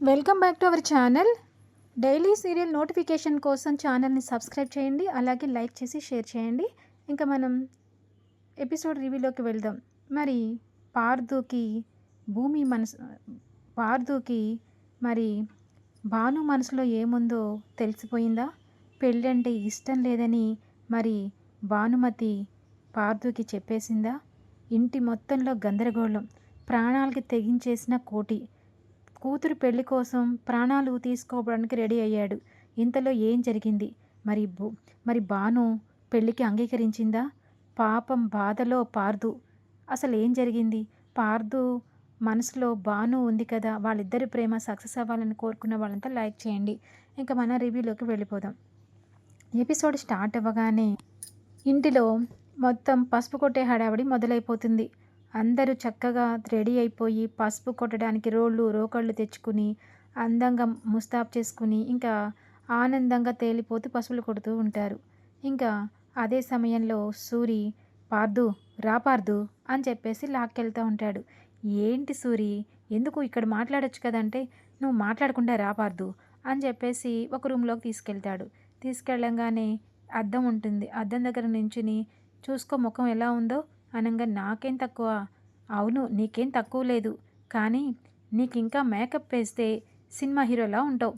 Welcome back to our channel. Daily serial notification కోసం ఛానల్ని subscribe చేయండి అలాగే లైక్ చేసి షేర్ చేయండి. ఇంకా మనం ఎపిసోడ్ రివ్యూలోకి వెళ్దాం. మరి పార్దుకి భూమి మనసు పార్దుకి మరి భాను మనసులో ఏముందో తెలిసిపోయిందా? పెళ్ళంటే ఇష్టం లేదని మరి భానుమతి పార్దుకి చెప్పేసిందా? ఇంటి మొత్తంలో గందరగోళం ప్రాణాలకి తెగించేసిన కోటి కూతురు పెళ్ళి కోసం ప్రాణాలు తీసుకోవడానికి రెడీ అయ్యాడు. ఇంతలో ఏం జరిగింది? మరి మరి బాను పెళ్ళికి అంగీకరించిందా? పాపం బాధలో పార్దు. అసలు ఏం జరిగింది? పార్దు మనసులో బాను ఉంది కదా వాళ్ళిద్దరి ప్రేమ సక్సెస్ అవ్వాలని కోరుకున్న వాళ్ళంతా లైక్ చేయండి. ఇంకా మన రివ్యూలోకి వెళ్ళిపోదాం. ఎపిసోడ్ స్టార్ట్ అవ్వగానే ఇంటిలో మొత్తం పసుపు కొట్టే హడావిడి మొదలైపోతుంది. అందరూ చక్కగా రెడీ అయిపోయి పసుపు కొట్టడానికి రోళ్ళు రోకళ్ళు తెచ్చుకుని అందంగా ముస్తాబ్ చేసుకుని ఇంకా ఆనందంగా తేలిపోతూ పసుపులు కొడుతూ ఉంటారు. ఇంకా అదే సమయంలో సూరి పార్దు రా పార్దు అని చెప్పేసి లాక్కెళ్తూ ఉంటాడు. ఏంటి సూరి ఎందుకు ఇక్కడ మాట్లాడొచ్చు కదంటే నువ్వు మాట్లాడకుండా రాపార్దు అని చెప్పేసి ఒక రూమ్లోకి తీసుకెళ్తాడు. తీసుకెళ్ళంగానే అద్దం ఉంటుంది. అద్దం దగ్గర నించుని చూసుకో ముఖం ఎలా ఉందో అనగా నాకేం తక్కువ? అవును నీకేం తక్కువ లేదు. కానీ నీకు ఇంకా మేకప్ వేస్తే సినిమా హీరోలా ఉంటావు.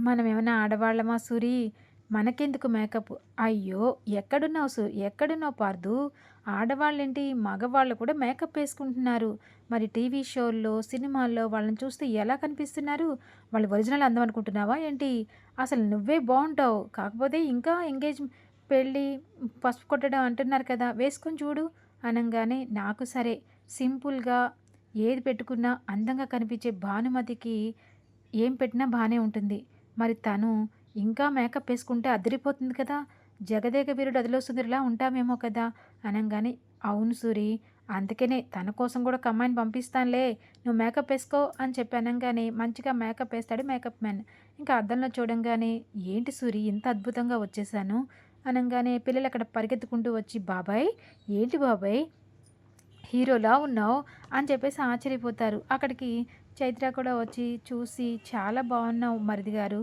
మనం ఏమైనా ఆడవాళ్ళమా సూరి? మనకెందుకు మేకప్? అయ్యో ఎక్కడున్నావు సు ఎక్కడున్నావు పార్దు? ఆడవాళ్ళేంటి? మగవాళ్ళు కూడా మేకప్ వేసుకుంటున్నారు. మరి టీవీ షోల్లో సినిమాల్లో వాళ్ళని చూస్తే ఎలా కనిపిస్తున్నారు? వాళ్ళు ఒరిజినల్ అందం అనుకుంటున్నావా ఏంటి? అసలు నువ్వే బాగుంటావు. కాకపోతే ఇంకా ఎంగేజ్ పెళ్ళి పసుపు కొట్టడం అంటున్నారు కదా వేసుకొని చూడు. అనగానే నాకు సరే సింపుల్గా ఏది పెట్టుకున్నా అందంగా కనిపించే భానుమతికి ఏం పెట్టినా బాగానే ఉంటుంది. మరి తను ఇంకా మేకప్ వేసుకుంటే అదిరిపోతుంది కదా? జగదేక వీరుడు అదిలో సుందరిలా ఉంటామేమో కదా? అనగానే అవును సూరి అందుకనే తన కోసం కూడా ఒక అమ్మాయిని పంపిస్తానులే నువ్వు మేకప్ వేసుకో అని చెప్పి అనగానే మంచిగా మేకప్ వేస్తాడు మేకప్ మ్యాన్. ఇంకా అద్దంలో చూడంగానే ఏంటి సూరి ఇంత అద్భుతంగా వచ్చేసాను? అనగానే పిల్లలు అక్కడ పరిగెత్తుకుంటూ వచ్చి బాబాయ్ ఏంటి బాబాయ్? హీరోలా ఉన్నావు? అని చెప్పేసి ఆశ్చర్యపోతారు. అక్కడికి చైత్ర కూడా వచ్చి చూసి చాలా బాగున్నావు మరిది గారు.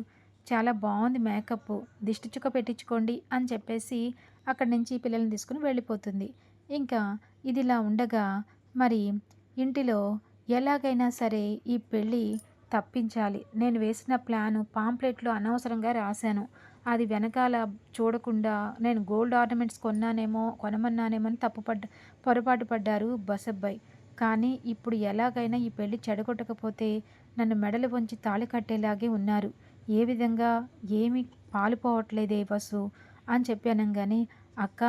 చాలా బాగుంది మేకప్. దిష్టి చుక్క పెట్టించుకోండి అని చెప్పేసి అక్కడి నుంచి పిల్లల్ని తీసుకుని వెళ్ళిపోతుంది. ఇంకా ఇదిలా ఉండగా మరి ఇంటిలో ఎలాగైనా సరే ఈ పెళ్ళి తప్పించాలి. నేను వేసిన ప్లాను పాంప్లెట్లో అనవసరంగా రాశాను. అది వెనకాల చూడకుండా నేను గోల్డ్ ఆర్నమెంట్స్ కొన్నానేమో కొనమన్నానేమో అని తప్పుపడ్డ పొరపాటు పడ్డారు బసబ్బాయి కానీ ఇప్పుడు ఎలాగైనా ఈ పెళ్ళి చెడగొట్టకపోతే నన్ను మెడలు వంచి తాళి కట్టేలాగే ఉన్నారు. ఏ విధంగా? ఏమి పాలుపోవట్లేదే వసు అని చెప్పి అనగానే అక్క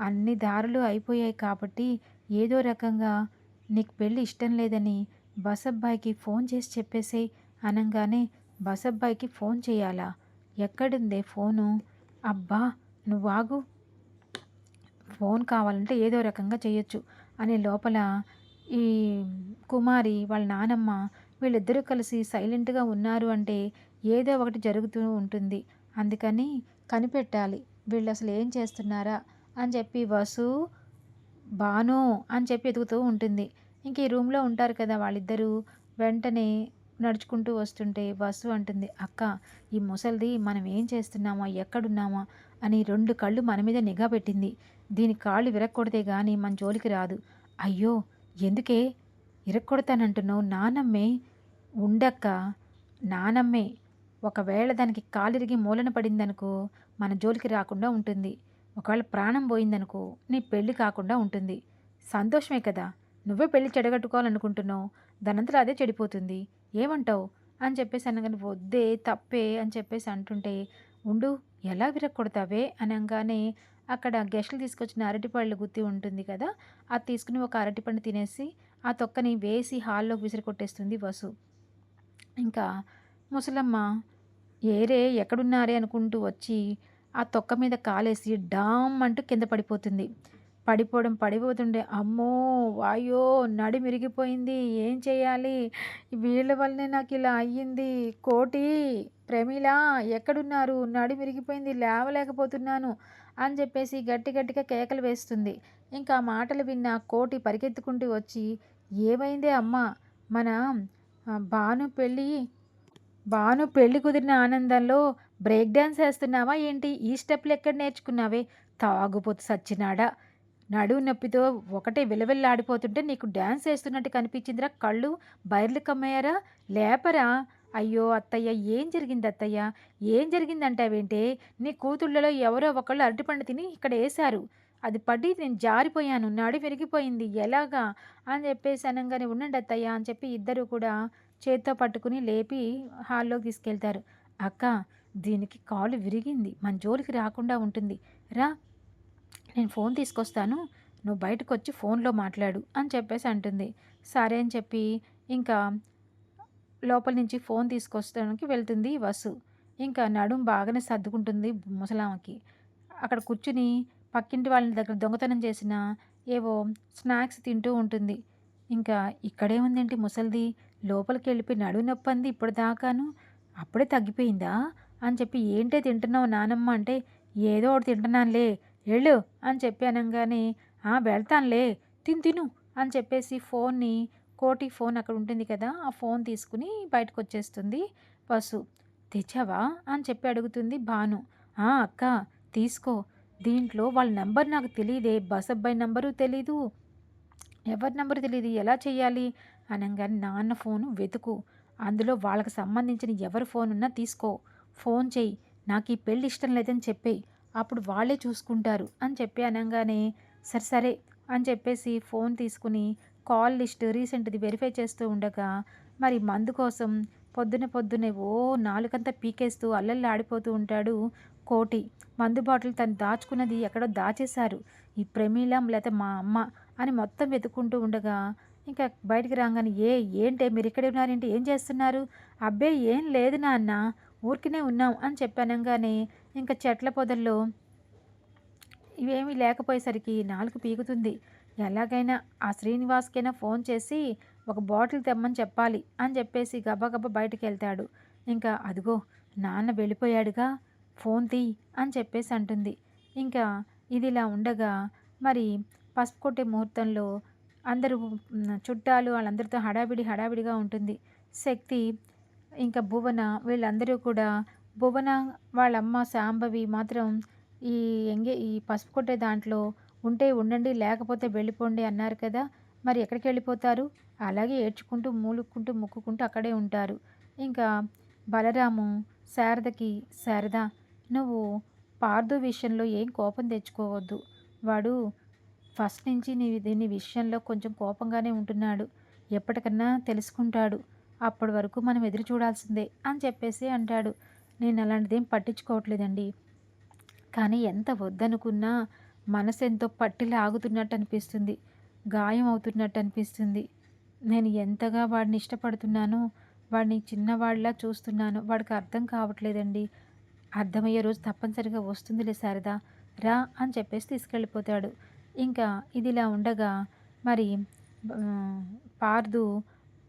అన్ని దారులు అయిపోయాయి కాబట్టి ఏదో రకంగా నీకు పెళ్ళి ఇష్టం లేదని బసబ్బాయికి ఫోన్ చేసి చెప్పేసే అనగానే బసబ్బాయికి ఫోన్ చేయాలా? ఎక్కడుందే ఫోను? అబ్బా నువ్వు ఫోన్ కావాలంటే ఏదో రకంగా చేయొచ్చు అనే లోపల ఈ కుమారి వాళ్ళ నానమ్మ వీళ్ళిద్దరూ కలిసి సైలెంట్గా ఉన్నారు అంటే ఏదో ఒకటి జరుగుతూ ఉంటుంది. అందుకని కనిపెట్టాలి. వీళ్ళు అసలు ఏం చేస్తున్నారా అని చెప్పి వసు బాను అని చెప్పి ఎదుగుతూ ఉంటుంది. ఇంక ఈ రూమ్లో ఉంటారు కదా వాళ్ళిద్దరూ. వెంటనే నడుచుకుంటూ వస్తుంటే వసు అంటుంది అక్క ఈ ముసలిది మనం ఏం చేస్తున్నామా ఎక్కడున్నామా అని రెండు కళ్ళు మన మీద నిఘా పెట్టింది. దీని కాళ్ళు విరక్కొడితే గాని మన జోలికి రాదు. అయ్యో ఎందుకే? ఇరక్కొడతానంటున్నావు నానమ్మే ఉండక్క? నానమ్మే ఒకవేళ దానికి కాలిరిగి మూలన పడిందనుకో మన జోలికి రాకుండా ఉంటుంది. ఒకవేళ ప్రాణం పోయిందనుకో నీ పెళ్ళి కాకుండా ఉంటుంది. సంతోషమే కదా. నువ్వే పెళ్ళి చెడగట్టుకోవాలనుకుంటున్నావు. దానంతలో అదే చెడిపోతుంది. ఏమంటావు? అని చెప్పేసి అనగానే వద్దే తప్పే అని చెప్పేసి అంటుంటే ఉండు ఎలా విరక్కొడతావే అనగానే అక్కడ గెస్టులు తీసుకొచ్చిన అరటిపళ్ళు గుత్తి ఉంటుంది కదా అది తీసుకుని ఒక అరటిపండు తినేసి ఆ తొక్కని వేసి హాల్లోకి విసిరి కొట్టేస్తుంది వసు. ఇంకా ముసలమ్మ ఏరే ఎక్కడున్నారే? అనుకుంటూ వచ్చి ఆ తొక్క మీద కాలేసి డామ్ అంటూ కింద పడిపోతుంది. పడిపోవడం పడిపోతుండే అమ్మో! వాయో నడి మిరిగిపోయింది. ఏం చేయాలి? వీళ్ళ వల్లనే నాకు ఇలా అయ్యింది. కోటి ప్రమీల ఎక్కడున్నారు? నడి మిరిగిపోయింది లేవలేకపోతున్నాను అని చెప్పేసి గట్టి గట్టిగా కేకలు వేస్తుంది. ఇంకా మాటలు విన్న కోటి పరిగెత్తుకుంటూ వచ్చి ఏమైందే అమ్మ? మన భాను పెళ్ళి బాను పెళ్ళి కుదిరిన ఆనందంలో బ్రేక్ డ్యాన్స్ వేస్తున్నావా ఏంటి? ఈ స్టెప్లు ఎక్కడ నేర్చుకున్నావే? తాగుపోతు సచ్చినాడా? నడువు నొప్పితో ఒకటే విలవిల్లాడిపోతుంటే నీకు డ్యాన్స్ వేస్తున్నట్టు కనిపించిందిరా. కళ్ళు బైర్లు కమ్మయ్యారా లేపరా. అయ్యో అత్తయ్య ఏం జరిగింది అత్తయ్య? ఏం జరిగిందంటావేంటే? నీ కూతుళ్ళలో ఎవరో ఒకళ్ళు అరటిపండు తిని ఇక్కడ వేశారు. అది పడి నేను జారిపోయాను నడి విరిగిపోయింది. ఎలాగా? అని చెప్పేసి అనగానే ఉండండి అత్తయ్య అని చెప్పి ఇద్దరు కూడా చేత్తో పట్టుకుని లేపి హాల్లోకి తీసుకెళ్తారు. అక్క దీనికి కాలు విరిగింది. మన జోలికి రాకుండా ఉంటుంది. రా నేను ఫోన్ తీసుకొస్తాను నువ్వు బయటకు వచ్చి ఫోన్లో మాట్లాడు అని చెప్పేసి అంటుంది. సరే అని చెప్పి ఇంకా లోపల నుంచి ఫోన్ తీసుకొస్తానికి వెళ్తుంది వసు. ఇంకా నడుం బాగానే సర్దుకుంటుంది ముసలామకి. అక్కడ కూర్చుని పక్కింటి వాళ్ళ దగ్గర దొంగతనం చేసిన ఏవో స్నాక్స్ తింటూ ఉంటుంది. ఇంకా ఇక్కడే ఉందేంటి ముసలిది? లోపలికి వెళ్ళిపోయి నడువు నొప్పంది ఇప్పుడు దాకాను అప్పుడే తగ్గిపోయిందా? అని చెప్పి ఏంటే తింటున్నావు నానమ్మ అంటే ఏదో ఒకటి తింటున్నానులే. వెళ్ళు అని చెప్పి అనగానే వెళ్తానులే తిను తిను అని చెప్పేసి ఫోన్ని కోటి ఫోన్ అక్కడ ఉంటుంది కదా ఆ ఫోన్ తీసుకుని బయటకు వచ్చేస్తుంది పసు తెచ్చావా? అని చెప్పి అడుగుతుంది భాను. అక్క తీసుకో. దీంట్లో వాళ్ళ నెంబర్ నాకు తెలియదే బస్ అబ్బాయి నెంబరు తెలీదు. ఎవరి నెంబరు తెలియదు ఎలా చేయాలి అనగానే నాన్న ఫోను వెతుకు. అందులో వాళ్ళకి సంబంధించిన ఎవరి ఫోన్ ఉన్నా తీసుకో. ఫోన్ చెయ్యి. నాకు ఈ పెళ్ళి ఇష్టం లేదని చెప్పేయి. అప్పుడు వాళ్ళే చూసుకుంటారు అని చెప్పి అనగానే సరే సరే అని చెప్పేసి ఫోన్ తీసుకుని కాల్ లిస్ట్ రీసెంట్ది వెరిఫై చేస్తూ ఉండగా మరి మందు కోసం పొద్దున పొద్దునే ఓ నాలుగంతా పీకేస్తూ అల్లల్లి ఆడిపోతూ ఉంటాడు కోటి. మందు బాటిల్ తను దాచుకున్నది ఎక్కడో దాచేశారు. ఈ ప్రమీలం లేకపోతే మా అమ్మ అని మొత్తం వెతుక్కుంటూ ఉండగా ఇంకా బయటికి రాగానే ఏ ఏంటే మీరు ఇక్కడే ఉన్నారేంటి? ఏం చేస్తున్నారు? అబ్బే ఏం లేదు నాన్న ఊరికినే ఉన్నాం అని చెప్పానంగానే ఇంకా చెట్ల పొదల్లో ఇవేమీ లేకపోయేసరికి నాలుగు పీకుతుంది. ఎలాగైనా ఆ శ్రీనివాస్కైనా ఫోన్ చేసి ఒక బాటిల్ తెమ్మని చెప్పాలి అని చెప్పేసి గబగబా బయటకు వెళ్తాడు ఇంకా అదిగో నాన్న వెళ్ళిపోయాడుగా ఫోన్ తీ అని చెప్పేసి అంటుంది. ఇంకా ఇది ఇలా ఉండగా మరి పసుపు కొట్టే ముహూర్తంలో అందరూ చుట్టాలు వాళ్ళందరితో హడావిడి హడావిడిగా ఉంటుంది. శక్తి ఇంకా భువన వీళ్ళందరూ కూడా భువన వాళ్ళమ్మ శాంభవి మాత్రం ఈ ఎంగే ఈ పసుపు కొట్టే దాంట్లో ఉంటే ఉండండి లేకపోతే వెళ్ళిపోండి అన్నారు కదా మరి ఎక్కడికి వెళ్ళిపోతారు? అలాగే ఏడ్చుకుంటూ మూలుక్కుంటూ ముక్కుకుంటూ అక్కడే ఉంటారు. ఇంకా బలరాము శారదకి శారద నువ్వు పార్దు విషయంలో ఏం కోపం తెచ్చుకోవద్దు. వాడు ఫస్ట్ నుంచి నీ దీని విషయంలో కొంచెం కోపంగానే ఉంటున్నాడు. ఎప్పటికన్నా తెలుసుకుంటాడు. అప్పటి వరకు మనం ఎదురు చూడాల్సిందే అని చెప్పేసి అంటాడు. నేను అలాంటిదేం పట్టించుకోవట్లేదండి. కానీ ఎంత వద్దనుకున్నా మనసు ఎంతో పట్టి లాగుతున్నట్టు అనిపిస్తుంది గాయం అవుతున్నట్టు అనిపిస్తుంది నేను ఎంతగా వాడిని ఇష్టపడుతున్నానో వాడిని చిన్నవాడిలా చూస్తున్నాను వాడికి అర్థం కావట్లేదండి. అర్థమయ్యే రోజు తప్పనిసరిగా వస్తుందిలే శారదా రా అని చెప్పేసి తీసుకెళ్ళిపోతాడు. ఇంకా ఇదిలా ఉండగా మరి పార్దు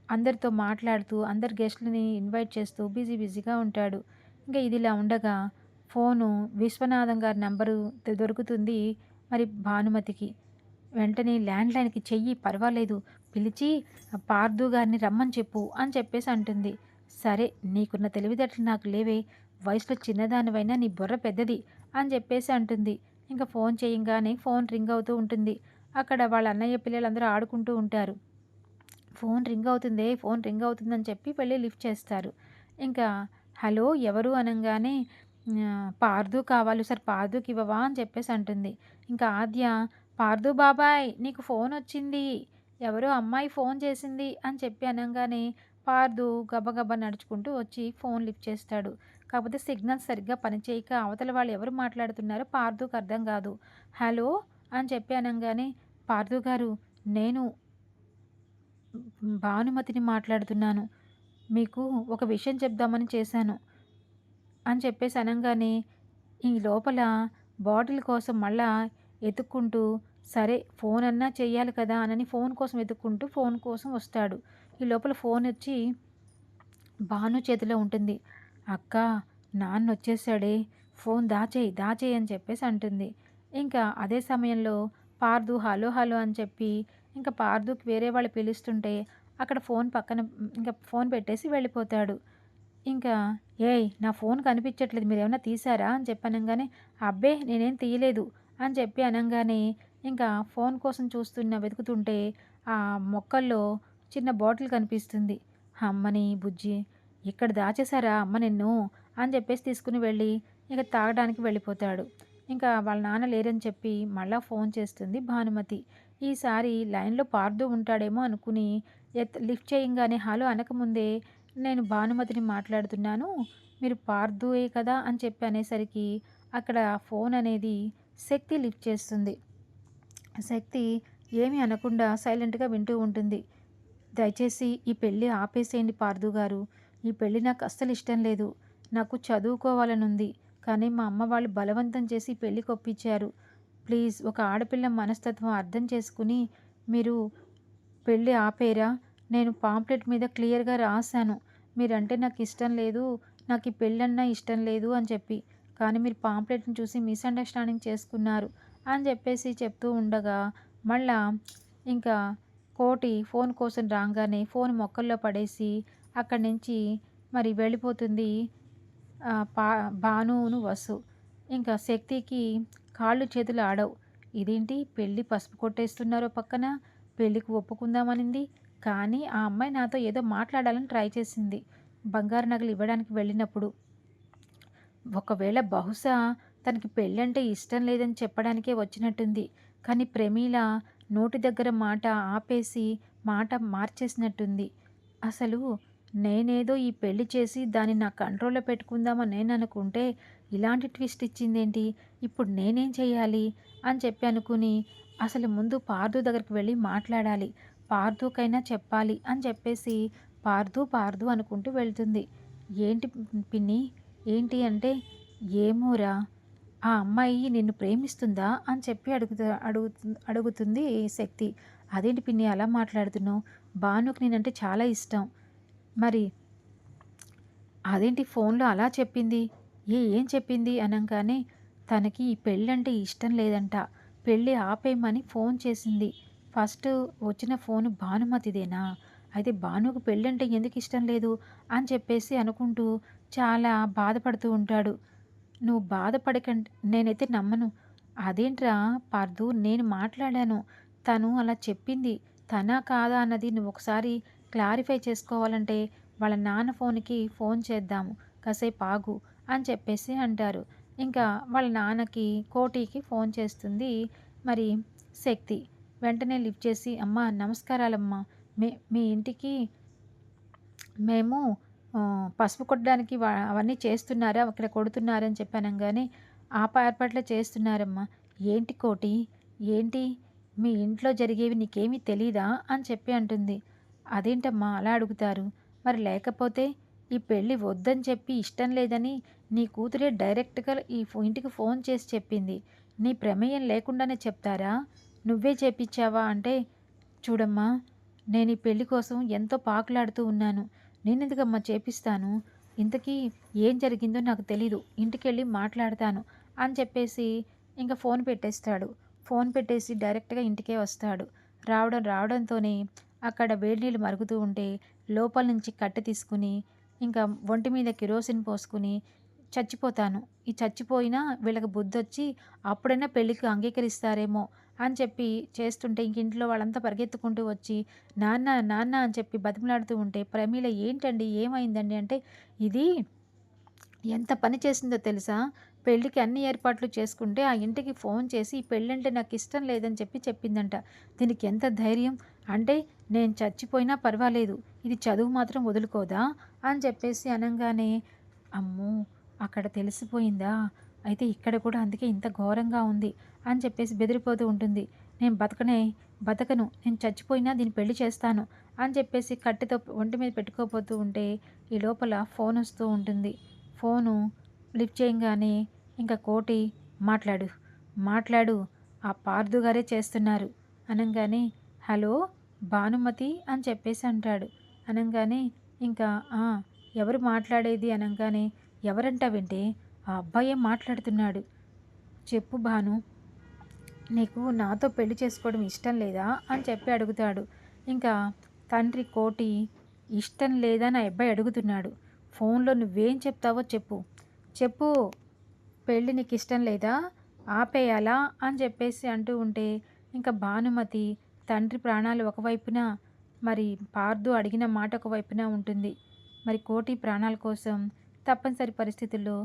అందరితో మాట్లాడుతూ అందరు గెస్ట్లని ఇన్వైట్ చేస్తూ బిజీ బిజీగా ఉంటాడు. ఇంకా ఇదిలా ఉండగా ఫోను విశ్వనాథం గారి నెంబరు దొరుకుతుంది మరి భానుమతికి. వెంటనే ల్యాండ్లైన్కి చెయ్యి పర్వాలేదు. పిలిచి పార్దు గారిని రమ్మని చెప్పు అని చెప్పేసి అంటుంది. సరే నీకున్న తెలివితేటలు నాకు లేవే. వయసులో చిన్నదానివైనా నీ బుర్ర పెద్దది అని చెప్పేసి అంటుంది. ఇంకా ఫోన్ చేయంగానే ఫోన్ రింగ్ అవుతూ ఉంటుంది. అక్కడ వాళ్ళ అన్నయ్య పిల్లలందరూ ఆడుకుంటూ ఉంటారు. ఫోన్ రింగ్ అవుతుంది ఫోన్ రింగ్ అవుతుందని చెప్పి వెళ్ళి లిఫ్ట్ చేస్తారు. ఇంకా హలో ఎవరు అనగానే పార్దు కావాలి సార్ పార్దుకి ఇవ్వవా? అని చెప్పేసి అంటుంది. ఇంకా ఆద్య పార్దు బాబాయ్ నీకు ఫోన్ వచ్చింది. ఎవరో అమ్మాయి ఫోన్ చేసింది అని చెప్పి అనగానే పార్దు గబగబా నడుచుకుంటూ వచ్చి ఫోన్ లిఫ్ట్ చేస్తాడు. కాకపోతే సిగ్నల్ సరిగ్గా పనిచేయక అవతల వాళ్ళు ఎవరు మాట్లాడుతున్నారో పార్దుకు అర్థం కాదు. హలో అని చెప్పి అనగానే పార్దు గారు నేను భానుమతిని మాట్లాడుతున్నాను. మీకు ఒక విషయం చెప్దామని చేశాను. అని చెప్పేసి అనగానే ఈ లోపల బాటిల్ కోసం మళ్ళా ఎత్తుక్కుంటూ సరే ఫోన్ అన్నా చెయ్యాలి కదా అని ఫోన్ కోసం వెతుక్కుంటూ ఫోన్ కోసం వస్తాడు. ఈ లోపల ఫోన్ వచ్చి భాను చేతిలో ఉంటుంది. అక్క నాన్న వచ్చేసాడే ఫోన్ దాచేయి దాచేయి అని చెప్పేసి అంటుంది. ఇంకా అదే సమయంలో పార్దు హలో హలో అని చెప్పి ఇంకా పార్దుకి వేరే వాళ్ళు పిలుస్తుంటే అక్కడ ఫోన్ పక్కన ఇంకా ఫోన్ పెట్టేసి వెళ్ళిపోతాడు. ఇంకా ఏయ్ నా ఫోన్ కనిపించట్లేదు మీరు ఏమైనా తీసారా అని చెప్పి అనగానే అబ్బే నేనేం తీయలేదు. అని చెప్పి అనగానే ఇంకా ఫోన్ కోసం చూస్తున్న వెతుకుతుంటే ఆ మొక్కల్లో చిన్న బాటిల్ కనిపిస్తుంది. అమ్మని బుజ్జి ఇక్కడ దాచేశారా అమ్మ నిన్ను? అని చెప్పేసి తీసుకుని వెళ్ళి ఇక తాగడానికి వెళ్ళిపోతాడు. ఇంకా వాళ్ళ నాన్న లేరని చెప్పి మళ్ళా ఫోన్ చేస్తుంది భానుమతి. ఈసారి లైన్లో పార్దు ఉంటాడేమో అనుకుని ఎత్ లిఫ్ట్ చేయంగానే హలో అనకముందే నేను భానుమతిని మాట్లాడుతున్నాను. మీరు పార్దుయే కదా అని చెప్పి అనేసరికి అక్కడ ఫోన్ అనేది శక్తి లిఫ్ట్ చేస్తుంది. శక్తి ఏమీ అనకుండా సైలెంట్గా వింటూ ఉంటుంది. దయచేసి ఈ పెళ్ళి ఆపేసేయండి పార్దు గారు. ఈ పెళ్ళి నాకు అస్సలు ఇష్టం లేదు. నాకు చదువుకోవాలనుంది. కానీ మా అమ్మ వాళ్ళు బలవంతం చేసి పెళ్ళికి ఒప్పించారు ప్లీజ్ ఒక ఆడపిల్ల మనస్తత్వం అర్థం చేసుకుని మీరు పెళ్ళి ఆపేరా? నేను పాంప్లెట్ మీద క్లియర్గా రాశాను. మీరంటే నాకు ఇష్టం లేదు నాకు ఈ పెళ్ళన్నా ఇష్టం లేదు అని చెప్పి. కానీ మీరు పాంప్లెట్ని చూసి మిస్అండర్స్టాండింగ్ చేసుకున్నారు అని చెప్పేసి చెప్తూ ఉండగా మళ్ళా ఇంకా కోటి ఫోన్ కోసం రాగానే ఫోన్ మొక్కల్లో పడేసి అక్కడి నుంచి మరి వెళ్ళిపోతుంది పా భానును వసు. ఇంకా శక్తికి కాళ్ళు చేతులు ఆడవు. ఇదేంటి పెళ్ళి పసుపు కొట్టేస్తున్నారో పక్కన? పెళ్ళికి ఒప్పుకుందామనింది. కానీ ఆ అమ్మాయి నాతో ఏదో మాట్లాడాలని ట్రై చేసింది. బంగారు నగలు ఇవ్వడానికి వెళ్ళినప్పుడు. ఒకవేళ బహుశా తనకి పెళ్ళి అంటే ఇష్టం లేదని చెప్పడానికే వచ్చినట్టుంది. కానీ ప్రమీల నోటి దగ్గర మాట ఆపేసి మాట మార్చేసినట్టుంది. అసలు నేనేదో ఈ పెళ్ళి చేసి దాన్ని నా కంట్రోల్లో పెట్టుకుందామని నేను అనుకుంటే ఇలాంటి ట్విస్ట్ ఇచ్చిందేంటి? ఇప్పుడు నేనేం చేయాలి అని చెప్పి అనుకుని అసలు ముందు పార్దు దగ్గరికి వెళ్ళి మాట్లాడాలి. పార్దుకైనా చెప్పాలి అని చెప్పేసి పార్దు పార్దు అనుకుంటూ వెళ్తుంది. ఏంటి పిన్ని? ఏంటి అంటే ఏమోరా? ఆ అమ్మాయి నిన్ను ప్రేమిస్తుందా? అని చెప్పి అడుగుతా అడుగు అడుగుతుంది శక్తి. అదేంటి పిన్ని అలా మాట్లాడుతున్నావు? భానుకు నేనంటే చాలా ఇష్టం. మరి అదేంటి ఫోన్లో అలా చెప్పింది? ఏ ఏం చెప్పింది అనగానే తనకి ఈ పెళ్ళంటే ఇష్టం లేదంట. పెళ్ళి ఆపేయమని ఫోన్ చేసింది. ఫస్ట్ వచ్చిన ఫోన్ భానుమతిదేనా? అయితే భానుకు పెళ్ళంటే ఎందుకు ఇష్టం లేదు అని చెప్పేసి అనుకుంటూ చాలా బాధపడుతూ ఉంటాడు. నువ్వు బాధపడకంటే నేనైతే నమ్మను. అదేంట్రా పార్దు నేను మాట్లాడాను. తను అలా చెప్పింది. తనా కాదా అన్నది నువ్వు ఒకసారి క్లారిఫై చేసుకోవాలంటే వాళ్ళ నాన్న ఫోన్కి ఫోన్ చేద్దాము. కాసేపు ఆగు. అని చెప్పేసి అంటారు. ఇంకా వాళ్ళ నాన్నకి కోటికి ఫోన్ చేస్తుంది మరి శక్తి. వెంటనే లిఫ్ట్ చేసి అమ్మ నమస్కారాలమ్మా. మే మీ ఇంటికి మేము పసుపు కొట్టడానికి అవన్నీ చేస్తున్నారా? అక్కడ కొడుతున్నారని చెప్పానంగానే ఆ ఏర్పాట్లు చేస్తున్నారమ్మా. ఏంటి కోటి? ఏంటి? మీ ఇంట్లో జరిగేవి నీకేమీ తెలీదా? అని చెప్పి అంటుంది. అదేంటమ్మా? అలా అడుగుతారు. మరి లేకపోతే ఈ పెళ్ళి వద్దని చెప్పి ఇష్టం లేదని నీ కూతురే డైరెక్ట్గా ఈ ఇంటికి ఫోన్ చేసి చెప్పింది. నీ ప్రమేయం లేకుండానే చెప్తారా? నువ్వే చేపించావా అంటే చూడమ్మా నేను ఈ పెళ్ళి కోసం ఎంతో పాకులాడుతూ ఉన్నాను. నేనెందుకమ్మా చేపిస్తాను? ఇంతకీ ఏం జరిగిందో నాకు తెలీదు. ఇంటికెళ్ళి మాట్లాడతాను అని చెప్పేసి ఇంకా ఫోన్ పెట్టేస్తాడు. ఫోన్ పెట్టేసి డైరెక్ట్గా ఇంటికే వస్తాడు. రావడం రావడంతోనే అక్కడ వేడి నీళ్ళు మరుగుతూ ఉంటే లోపల నుంచి కట్టె తీసుకుని ఇంకా ఒంటి మీద కిరోసిన్ పోసుకుని చచ్చిపోతాను. ఈ చచ్చిపోయినా వీళ్ళకి బుద్ధి వచ్చి అప్పుడైనా పెళ్ళికి అంగీకరిస్తారేమో అని చెప్పి చేస్తుంటే ఇంక ఇంట్లో వాళ్ళంతా పరిగెత్తుకుంటూ వచ్చి నాన్న నాన్న అని చెప్పి బతిమలాడుతూ ఉంటే ప్రమీల ఏంటండి? ఏమైందండి? అంటే ఇది ఎంత పని చేసిందో తెలుసా? పెళ్ళికి అన్ని ఏర్పాట్లు చేసుకుంటే ఆ ఇంటికి ఫోన్ చేసి ఈ పెళ్ళంటే నాకు ఇష్టం లేదని చెప్పి చెప్పిందంట. దీనికి ఎంత ధైర్యం? అంటే నేను చచ్చిపోయినా పర్వాలేదు ఇది చదువు మాత్రం వదులుకోదా? అని చెప్పేసి అనగానే అమ్మో అక్కడ తెలిసిపోయిందా? అయితే ఇక్కడ కూడా అందుకే ఇంత ఘోరంగా ఉంది అని చెప్పేసి బెదిరిపోతూ ఉంటుంది. నేను బతకనే బతకను నేను చచ్చిపోయినా దీన్ని పెళ్ళి చేస్తాను అని చెప్పేసి కట్టెతో ఒంటి మీద పెట్టుకోపోతూ ఉంటే ఈ లోపల ఫోన్ వస్తూ ఉంటుంది. ఫోను లిఫ్ట్ చేయగానే ఇంకా కోటి మాట్లాడు మాట్లాడు ఆ పార్దు గారే చేస్తున్నారు. అనగానే హలో? భానుమతి అని చెప్పేసి అంటాడు. అనగానే ఇంకా ఎవరు మాట్లాడేది? అనగానే ఎవరంటావేంటి ఆ అబ్బాయే మాట్లాడుతున్నాడు. చెప్పు భాను నీకు నాతో పెళ్ళి చేసుకోవడం ఇష్టం లేదా? అని చెప్పి అడుగుతాడు. ఇంకా తండ్రి కోటి ఇష్టం లేదా? నా అబ్బాయి అడుగుతున్నాడు. ఫోన్లో నువ్వేం చెప్తావో చెప్పు. చెప్పు పెళ్ళి నీకు ఇష్టం లేదా? ఆపేయాలా? అని చెప్పేసి అంటూ ఉంటే ఇంకా భానుమతి తండ్రి ప్రాణాలు ఒకవైపున మరి పార్దు అడిగిన మాట ఒకవైపున ఉంటుంది. మరి కోటి ప్రాణాల కోసం తప్పనిసరి పరిస్థితుల్లో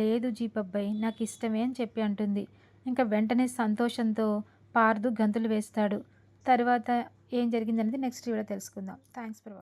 లేదు జీపబ్బాయి నాకు ఇష్టమే అని చెప్పి అంటుంది. ఇంకా వెంటనే సంతోషంతో పార్దు గంతులు వేస్తాడు. తర్వాత ఏం జరిగిందనేది నెక్స్ట్ వీడియో తెలుసుకుందాం. Thanks for